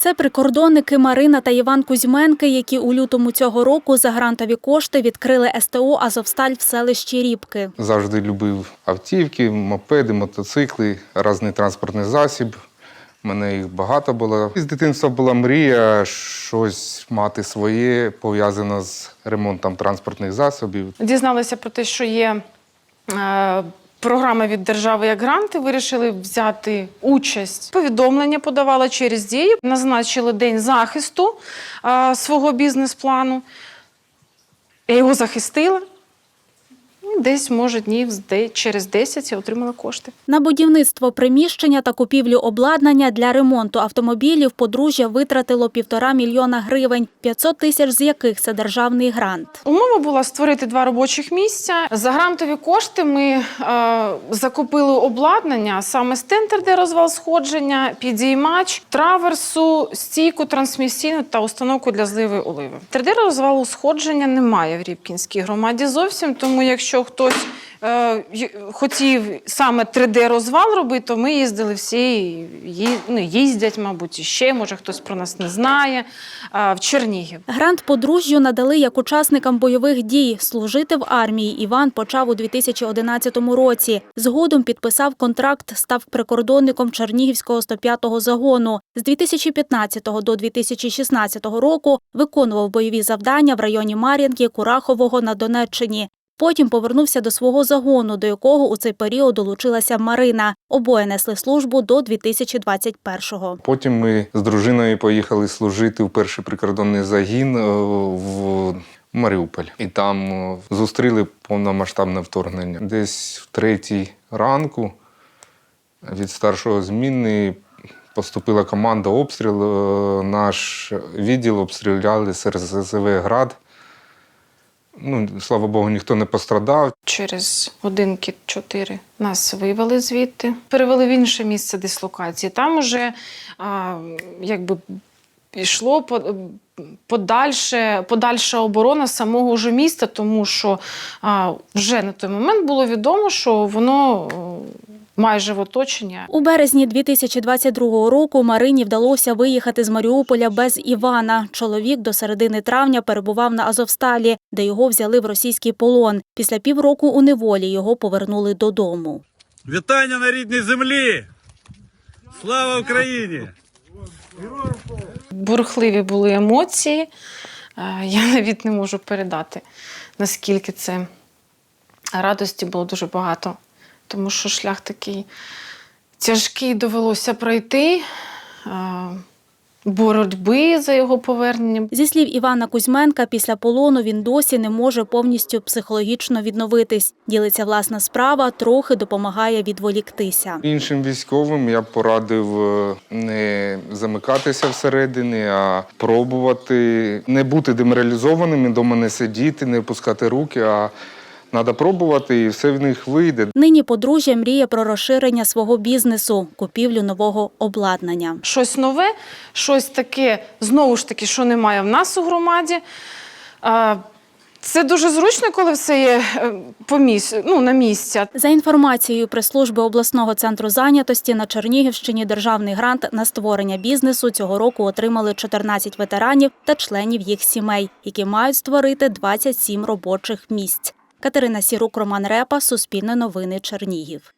Це прикордонники Марина та Іван Кузьменки, які у лютому цього року за грантові кошти відкрили СТО Азовсталь в селищі Рібки. Завжди любив автівки, мопеди, мотоцикли, різний транспортний засіб. У мене їх багато було. З дитинства була мрія щось мати своє, пов'язане з ремонтом транспортних засобів. Дізналися про те, що є е, програма від держави як гранти. Вирішили взяти участь. Повідомлення подавала через дії. Назначили день захисту а, свого бізнес-плану. Я його захистила. І Десь, може, днів через 10 я отримала кошти. На будівництво приміщення та купівлю обладнання для ремонту автомобілів подружжя витратило півтора мільйона гривень, 500 тисяч з яких це державний грант. Умова була створити два робочих місця. За грантові кошти ми е, закупили обладнання, саме стентер, де розвал сходження, підіймач, траверсу, стійку трансмісійну та установку для зливи оливи. 3D розвалу сходження немає в Рібкінській громаді зовсім, тому якщо хтось е, хотів саме 3D-розвал робити, то ми їздили всі, ї- ну, їздять, мабуть, і ще, може хтось про нас не знає, е, в Чернігів. Грант подружжю надали як учасникам бойових дій. Служити в армії Іван почав у 2011 році. Згодом підписав контракт, став прикордонником Чернігівського 105-го загону. З 2015 до 2016 року виконував бойові завдання в районі Мар'їнки, Курахового на Донеччині. Потім повернувся до свого загону, до якого у цей період долучилася Марина. Обоє несли службу до 2021-го. Потім ми з дружиною поїхали служити в перший прикордонний загін е, в Маріуполь. І там е, зустріли повномасштабне вторгнення. Десь в третій ранку від старшого зміни поступила команда обстріл. Е, Наш відділ обстріляли з РСЗВ Град. Ну, слава Богу, ніхто не пострадав. Через годинки чотири нас вивели звідти, перевели в інше місце дислокації. Там уже а, якби пішло по- подальше, подальша оборона самого ж міста, тому що а, вже на той момент було відомо, що воно майже в оточенні. У березні 2022 року Марині вдалося виїхати з Маріуполя без Івана. Чоловік до середини травня перебував на Азовсталі, де його взяли в російський полон. Після півроку у неволі його повернули додому. Вітання на рідній землі! Слава Україні! бурхливі були емоції. Е, Я навіть не можу передати, наскільки це радості було дуже багато, тому що шлях такий тяжкий довелося пройти. е, Боротьби за його поверненням. Зі слів Івана Кузьменка, після полону він досі не може повністю психологічно відновитись. Ділиться власна справа, трохи допомагає відволіктися. Іншим військовим я б порадив е, не замикатися всередині, а пробувати не бути деморалізованими, вдома не сидіти, не опускати руки, а треба пробувати, і все в них вийде. Нині подружжя мріє про розширення свого бізнесу, купівлю нового обладнання. Щось нове, щось таке, знову ж таки, що немає в нас у громаді. Це дуже зручно, коли все є е, по місць, ну, на місці. За інформацією прес-служби обласного центру зайнятості на Чернігівщині державний грант на створення бізнесу цього року отримали 14 ветеранів та членів їх сімей, які мають створити 27 робочих місць. Катерина Сірук, Роман Репа, Суспільне новини, Чернігів.